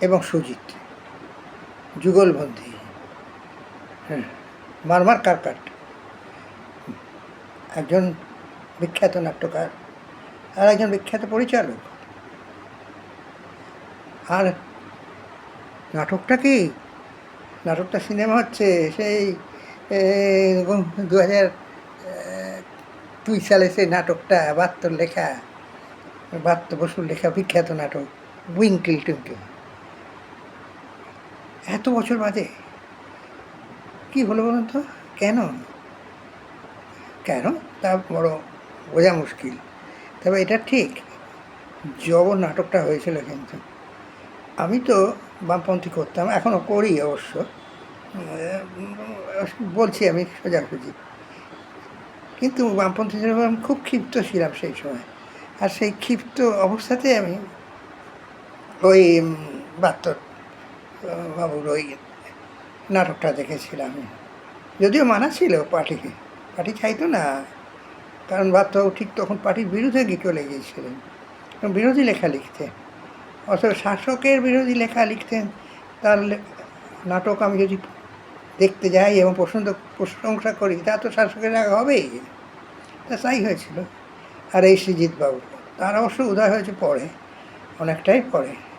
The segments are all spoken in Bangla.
এবং সুজিত। যুগলবন্দি। হ্যাঁ মারমার কারকাট। একজন বিখ্যাত নাট্যকার আর একজন বিখ্যাত পরিচালক। আর নাটকটা কি? নাটকটা সিনেমা হচ্ছে সেই দু হাজার দুই সালে সেই নাটকটা, বাহাত্তর লেখা, বাহাত্তর বসুর লেখা বিখ্যাত নাটক, উইঙ্কেল টুইঙ্কেল। এত বছর বাদে? কি হলো বলুন তো? কেন? কেন? তা বড় বোঝা মুশকিল। তবে এটা ঠিক, জব নাটকটা হয়েছিল কিন্তু। আমি তো বামপন্থী করতাম এখনও করি অবশ্য। বলছি আমি সোজাসুজি। কিন্তু বামপন্থী হিসেবে আমি খুব ক্ষিপ্ত ছিলাম সেই সময়। আর সেই ক্ষিপ্ত অবস্থাতে আমি ওই বাহাত্তর বাবুর ওই নাটকটা দেখেছিলাম। যদিও মানা ছিল পার্টিকে। পার্টি চাইতো না। কারণ বাচ্চাও ঠিক তখন পার্টির বিরুদ্ধে গিয়ে চলে গিয়েছিলেন। বিরোধী লেখা লিখতেন। অথচ শাসকের বিরোধী লেখা লিখতেন। তার নাটক আমি যদি দেখতে যাই এবং পছন্দ প্রশংসা করি, তা তো শাসকের রাগ হবেই। তা তাই হয়েছিল। আর এই সৃজিৎ বাবু, তার অবশ্য উদয় হয়েছে পরে, অনেকটাই পরে।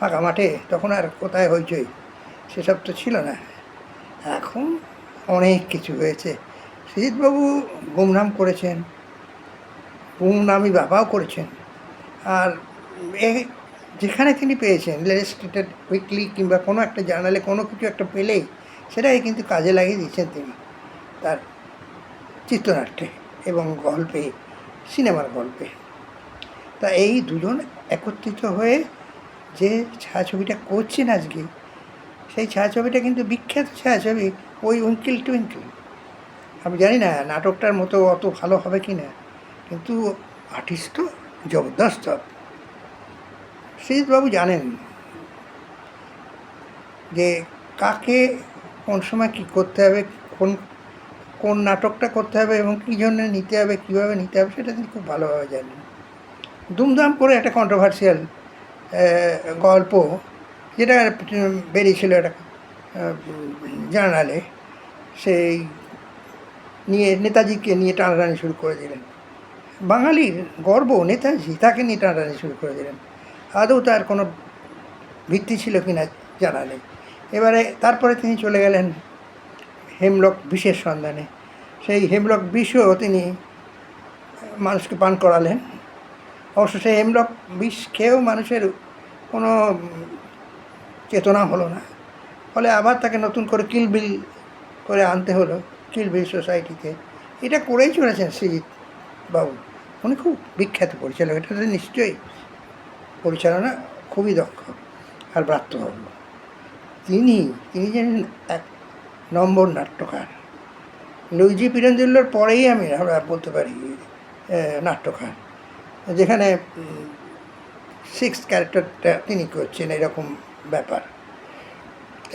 ফাঁকা মাঠে, তখন আর কোথায় হইচই? সেসব তো ছিল না। এখন অনেক কিছু হয়েছে। সৃজিৎবাবু গুমনাম করেছেন। গুমনামি বাবাও করেছেন। আর যেখানে তিনি পেয়েছেন লেজিস্ট্রেটেড উইকলি কিংবা কোনো একটা জার্নালে কোনো কিছু একটা পেলেই সেটাই কিন্তু কাজে লাগিয়ে দিচ্ছেন তিনি তার চিত্রনাট্যে এবং গল্পে, সিনেমার গল্পে। তা এই দুজন একত্রিত হয়ে যে ছায়াছবিটা করছেন আজকে, সেই ছায়াছবিটা কিন্তু বিখ্যাত ছায়াছবি ওই উইঙ্কেল টুইঙ্কেল। আমি জানি না নাটকটার মতো অত ভালো হবে কি না, কিন্তু আর্টিস্ট তো জবরদস্ত। বাবু জানেন যে কাকে কোন সময় কী করতে হবে, কোন কোন নাটকটা করতে হবে এবং কী জন্য নিতে হবে, কীভাবে নিতে হবে, সেটা তিনি খুব ভালোভাবে জানেন। দুমদাম করে একটা কন্ট্রোভার্সিয়াল গল্প, যেটা বেরিয়েছিল একটা জার্নালে, সেই নিয়ে নেতাজিকে নিয়ে টানাটানি শুরু করে দিলেন। বাঙালির গর্ব নেতাজি তাকে নিয়ে টানাটানি শুরু করে দিলেন। আদৌ তার কোনো ভিত্তি ছিল কি না জানা নেই এবারে তারপরে তিনি চলে গেলেন হেমলক বিষের সন্ধানে। সেই হেমলক বিষও তিনি মানুষকে পান করালেন। অবশ্য সেই হেমলক বিষ খেয়েও মানুষের কোনো চেতনা হলো না। ফলে আবার তাকে নতুন করে কিলবিল করে আনতে হলো কিলবিল সোসাইটিতে। এটা করেই চলেছেন সৃজিৎ বাবু। উনি খুব বিখ্যাত পরিচালক। এটা তো নিশ্চয়ই পরিচালনা খুবই দক্ষ আর ব্রাত্যবাবু তিনি তিনি জানেন এক নম্বর নাট্যকার। লুইজি পিরঞ্জুল্লোর পরেই আমি আমরা বলতে পারি নাট্যকার। যেখানে সিক্স ক্যারেক্টারটা তিনি করছেন, এরকম ব্যাপার।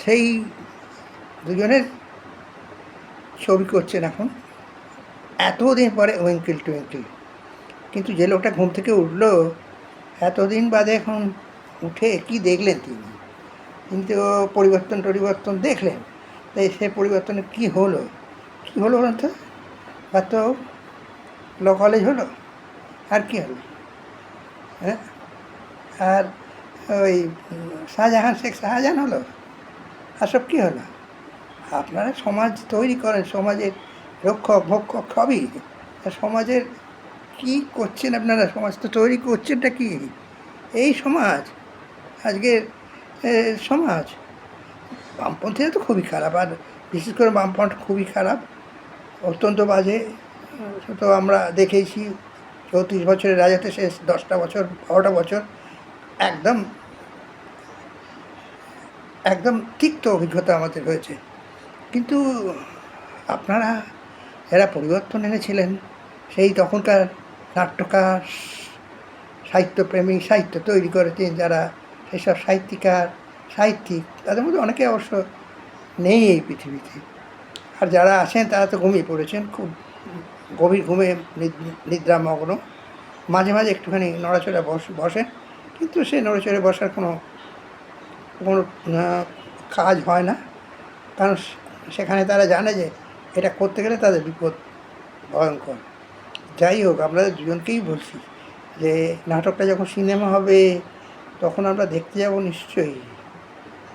সেই দুজনের ছবি করছেন এখন। এতদিন পরে উইঙ্কেল টুইঙ্কেল। কিন্তু যে লোকটা ঘুম থেকে উঠল, এতদিন বাদে এখন উঠে কি দেখলেন তিনি? কিন্তু পরিবর্তন টরিবর্তন দেখলেন। তাই সে পরিবর্তনে কি হলো? কি হলো তো? বা তো ল কলেজ হলো? আর কি হলো হ্যাঁ? আর ওই শাহজাহান শেখ শাহজাহান হলো? আর সব কী হলো? আপনারা সমাজ তৈরি করেন, সমাজের রক্ষক, ভক্ষক সবই। সমাজের কি করছেন আপনারা? সমাজ তো তৈরি করছেনটা কি? এই সমাজ, আজকের সমাজ। বামপন্থীরা তো খুবই খারাপ, আর বিশেষ করে বামপন্থ খুবই খারাপ। অত্যন্ত বাজে তো আমরা দেখেইছি। চৌত্রিশ বছরের রাজাতে শেষ দশটা বছর, বারোটা বছর একদম একদম তিক্ত অভিজ্ঞতা আমাদের হয়েছে। কিন্তু আপনারা যারা পরিবর্তন এনেছিলেন, সেই তখনকার নাট্যকার, সাহিত্যপ্রেমী, সাহিত্য তৈরি করেছেন যারা, সেসব সাহিত্যিকার, সাহিত্যিক, তাদের মধ্যে অনেকে অবশ্য নেই এই পৃথিবীতে। আর যারা আছেন, তারা তো ঘুমিয়ে পড়েছেন, খুব গভীর ঘুমে নিদ- নিদ্রামগ্ন। মাঝে মাঝে একটুখানি নড়াচড়া বস বসেন কিন্তু সে নড়াচড়ে বসার কোনো কোনো কাজ হয় না। কারণ সেখানে তারা জানে যে এটা করতে গেলে তাদের বিপদ ভয়ঙ্কর। যাই হোক, আমরা দুজনকেই বলছি যে নাটকটা যখন সিনেমা হবে, তখন আমরা দেখতে যাব নিশ্চয়ই।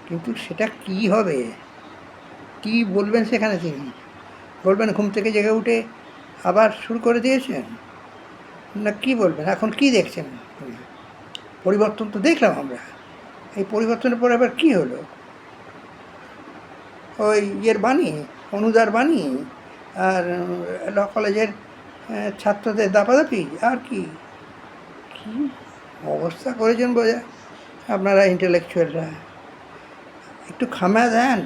কিন্তু সেটা কি হবে? কি বলবেন সেখানে তিনি? বলবেন ঘুম থেকে জেগে উঠে আবার শুরু করে দিয়েছেন? না, কি বলবেন? এখন কি দেখছেন? পরিবর্তন তো দেখলাম আমরা। এই পরিবর্তনের পর আবার কি হলো? ওই ইয়ের বাণী, অনুদার বাণী, আর ল কলেজের ছাত্রদের দাপাদাপি, আর কি? কি অবস্থা করেছেন বোঝা? আপনারা ইন্টেলেকচুয়ালরা একটু খামা দেন।